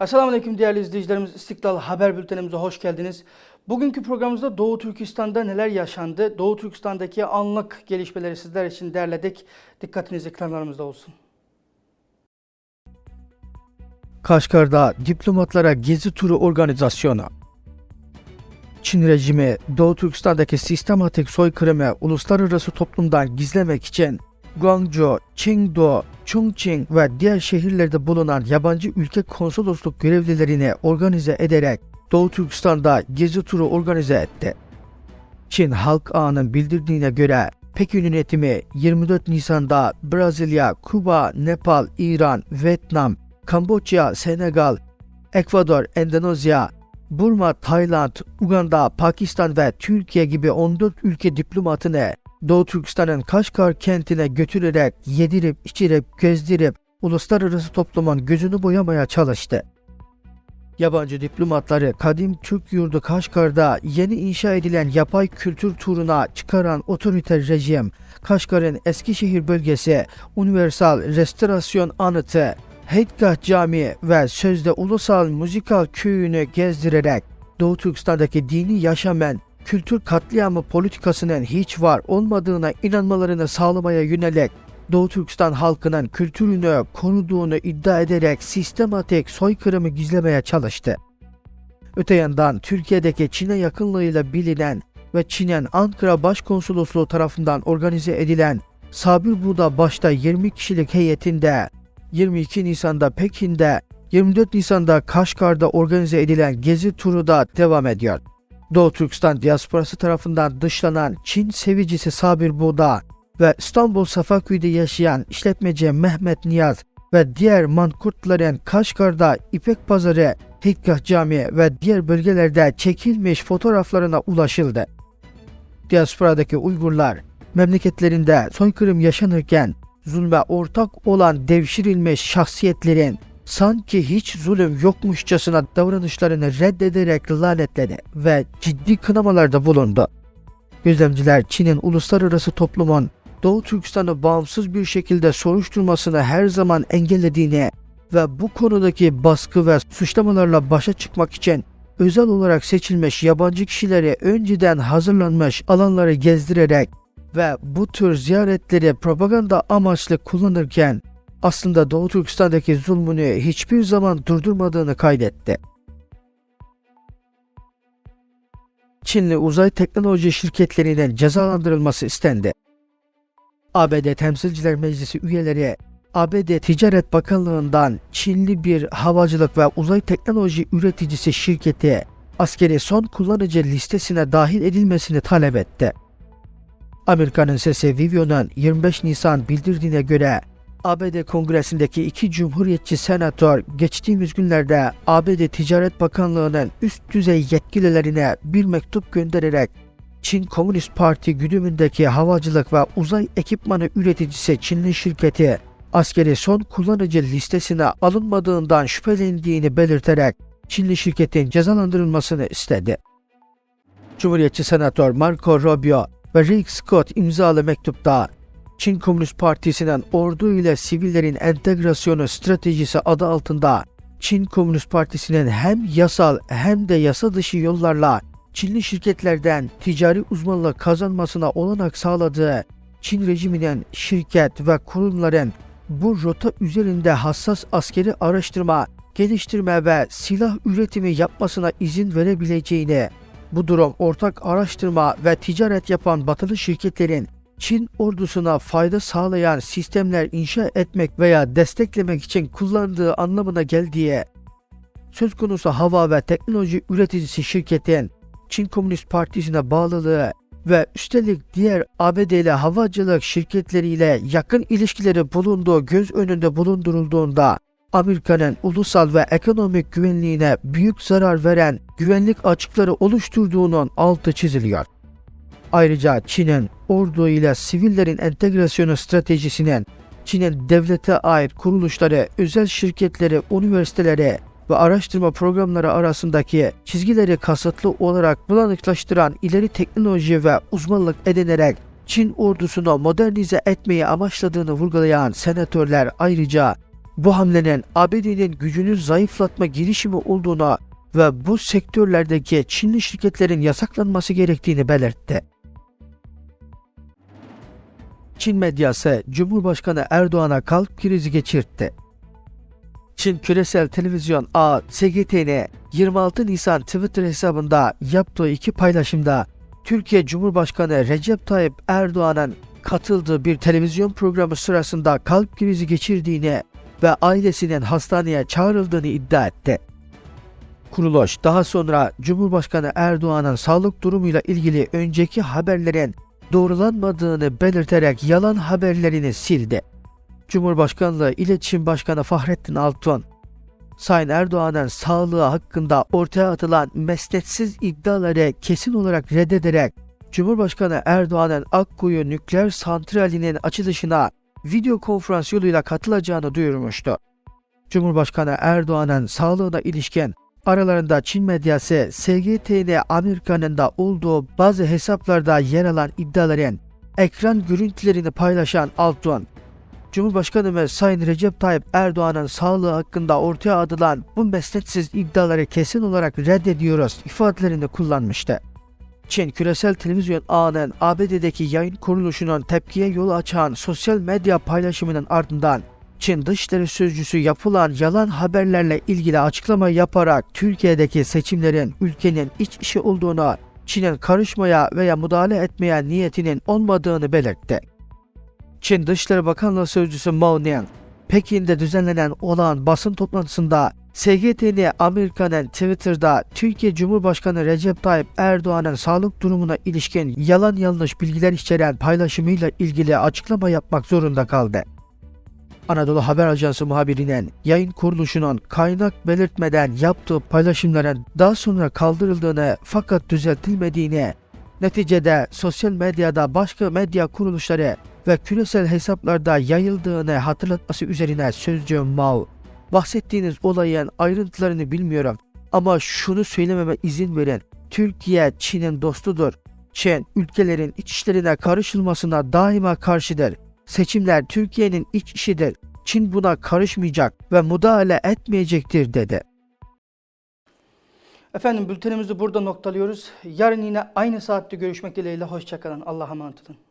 Esselamu Aleyküm değerli izleyicilerimiz. İstiklal Haber Bültenimize hoş geldiniz. Bugünkü programımızda Doğu Türkistan'da neler yaşandı? Doğu Türkistan'daki anlık gelişmeleri sizler için derledik. Dikkatiniz ekranlarımızda olsun. Kaşgar'da diplomatlara gezi turu organizasyonu. Çin rejimi Doğu Türkistan'daki sistematik soykırımı uluslararası toplumdan gizlemek için Guangzhou, Chengdu, Chongqing ve diğer şehirlerde bulunan yabancı ülke konsolosluk görevlilerini organize ederek Doğu Türkistan'da gezi turu organize etti. Çin Halk Ağı'nın bildirdiğine göre Pekin yönetimi 24 Nisan'da Brezilya, Kuba, Nepal, İran, Vietnam, Kamboçya, Senegal, Ekvador, Endonezya, Burma, Tayland, Uganda, Pakistan ve Türkiye gibi 14 ülke diplomatını Doğu Türkistan'ın Kaşgar kentine götürerek yedirip, içirip, gezdirip uluslararası toplumun gözünü boyamaya çalıştı. Yabancı diplomatları kadim Türk yurdu Kaşgar'da yeni inşa edilen yapay kültür turuna çıkaran otoriter rejim, Kaşgar'ın Eskişehir bölgesi Universal Restorasyon Anıtı, Heydgah Camii ve sözde Ulusal Müzikal Köyü'nü gezdirerek Doğu Türkistan'daki dini yaşamen kültür katliamı politikasının hiç var olmadığına inanmalarını sağlamaya yönelik Doğu Türkistan halkının kültürünü koruduğunu iddia ederek sistematik soykırımı gizlemeye çalıştı. Öte yandan Türkiye'deki Çin'e yakınlığıyla bilinen ve Çin'in Ankara Başkonsolosluğu tarafından organize edilen Sabir Buğda başta 20 kişilik heyetinde 22 Nisan'da Pekin'de 24 Nisan'da Kaşgar'da organize edilen gezi turu da devam ediyor. Doğu Türkistan diasporası tarafından dışlanan Çin sevicisi Sabir Buğda ve İstanbul Safaköy'de yaşayan işletmeci Mehmet Niyaz ve diğer mankurtların Kaşgar'da İpek Pazarı, Hikgah Camii ve diğer bölgelerde çekilmiş fotoğraflarına ulaşıldı. Diasporadaki Uygurlar memleketlerinde soykırım yaşanırken zulme ortak olan devşirilmiş şahsiyetlerin sanki hiç zulüm yokmuşçasına davranışlarını reddederek lanetledi ve ciddi kınamalarda bulundu. Gözlemciler Çin'in uluslararası toplumun Doğu Türkistan'ı bağımsız bir şekilde soruşturmasını her zaman engellediğini ve bu konudaki baskı ve suçlamalarla başa çıkmak için özel olarak seçilmiş yabancı kişileri önceden hazırlanmış alanları gezdirerek ve bu tür ziyaretleri propaganda amaçlı kullanırken aslında Doğu Türkistan'daki zulmünü hiçbir zaman durdurmadığını kaydetti. Çinli uzay teknoloji şirketlerinin cezalandırılması istendi. ABD Temsilciler Meclisi üyeleri ABD Ticaret Bakanlığı'ndan Çinli bir havacılık ve uzay teknoloji üreticisi şirketi askeri son kullanıcı listesine dahil edilmesini talep etti. Amerika'nın sesi Vivio'nun 25 Nisan bildirdiğine göre ABD Kongresi'ndeki iki cumhuriyetçi senatör geçtiğimiz günlerde ABD Ticaret Bakanlığı'nın üst düzey yetkililerine bir mektup göndererek Çin Komünist Parti güdümündeki havacılık ve uzay ekipmanı üreticisi Çinli şirketi askeri son kullanıcı listesine alınmadığından şüphelendiğini belirterek Çinli şirketin cezalandırılmasını istedi. Cumhuriyetçi Senatör Marco Rubio ve Rick Scott imzalı mektupta Çin Komünist Partisi'nin ordu ile sivillerin entegrasyonu stratejisi adı altında Çin Komünist Partisi'nin hem yasal hem de yasa dışı yollarla Çinli şirketlerden ticari uzmanlık kazanmasına olanak sağladığı Çin rejiminin şirket ve kurumların bu rota üzerinde hassas askeri araştırma, geliştirme ve silah üretimi yapmasına izin verebileceğini, bu durum ortak araştırma ve ticaret yapan batılı şirketlerin Çin ordusuna fayda sağlayan sistemler inşa etmek veya desteklemek için kullandığı anlamına geldiği, söz konusu hava ve teknoloji üreticisi şirketin Çin Komünist Partisi'ne bağlılığı ve üstelik diğer ABD'li havacılık şirketleriyle yakın ilişkileri bulunduğu göz önünde bulundurulduğunda Amerika'nın ulusal ve ekonomik güvenliğine büyük zarar veren güvenlik açıkları oluşturduğunun altı çiziliyor. Ayrıca Çin'in ordu ile sivillerin entegrasyonu stratejisinin Çin'in devlete ait kuruluşları, özel şirketleri, üniversiteleri ve araştırma programları arasındaki çizgileri kasıtlı olarak bulanıklaştıran ileri teknoloji ve uzmanlık edinerek Çin ordusunu modernize etmeyi amaçladığını vurgulayan senatörler ayrıca bu hamlenin ABD'nin gücünü zayıflatma girişimi olduğuna ve bu sektörlerdeki Çinli şirketlerin yasaklanması gerektiğini belirtti. Çin medyası Cumhurbaşkanı Erdoğan'a kalp krizi geçirtti. Çin Küresel Televizyon A SGTN 26 Nisan Twitter hesabında yaptığı iki paylaşımda Türkiye Cumhurbaşkanı Recep Tayyip Erdoğan'ın katıldığı bir televizyon programı sırasında kalp krizi geçirdiğini ve ailesinin hastaneye çağrıldığını iddia etti. Kuruluş daha sonra Cumhurbaşkanı Erdoğan'ın sağlık durumuyla ilgili önceki haberlerin doğrulanmadığını belirterek yalan haberlerini sildi. Cumhurbaşkanlığı İletişim Başkanı Fahrettin Altun, Sayın Erdoğan'ın sağlığı hakkında ortaya atılan mesnetsiz iddiaları kesin olarak reddederek Cumhurbaşkanı Erdoğan'ın Akkuyu nükleer santralinin açılışına video konferans yoluyla katılacağını duyurmuştu. Cumhurbaşkanı Erdoğan'ın sağlığına ilişkin aralarında Çin medyası SGTN Amerika'nın da olduğu bazı hesaplarda yer alan iddiaların ekran görüntülerini paylaşan Altun, Cumhurbaşkanımız Sayın Recep Tayyip Erdoğan'ın sağlığı hakkında ortaya atılan bu mesnetsiz iddiaları kesin olarak reddediyoruz ifadelerini kullanmıştı. Çin Küresel Televizyon Ağı'nın ABD'deki yayın kuruluşunun tepkiye yol açan sosyal medya paylaşımının ardından Çin Dışişleri Sözcüsü yapılan yalan haberlerle ilgili açıklama yaparak Türkiye'deki seçimlerin ülkenin iç işi olduğunu, Çin'in karışmaya veya müdahale etmeye niyetinin olmadığını belirtti. Çin Dışişleri Bakanlığı Sözcüsü Mao Ning, Pekin'de düzenlenen olan basın toplantısında SGTN Amerika'nın Twitter'da Türkiye Cumhurbaşkanı Recep Tayyip Erdoğan'ın sağlık durumuna ilişkin yalan yanlış bilgiler içeren paylaşımıyla ilgili açıklama yapmak zorunda kaldı. Anadolu Haber Ajansı muhabirinin yayın kuruluşunun kaynak belirtmeden yaptığı paylaşımların daha sonra kaldırıldığını fakat düzeltilmediğini, neticede sosyal medyada başka medya kuruluşları ve küresel hesaplarda yayıldığını hatırlatması üzerine sözcü Mao, bahsettiğiniz olayın ayrıntılarını bilmiyorum ama şunu söylememe izin verin. Türkiye Çin'in dostudur. Çin ülkelerin iç işlerine karışılmasına daima karşıdır. Seçimler Türkiye'nin iç işidir. Çin buna karışmayacak ve müdahale etmeyecektir dedi. Efendim bültenimizi burada noktalıyoruz. Yarın yine aynı saatte görüşmek dileğiyle. Hoşçakalın. Allah'a emanet olun.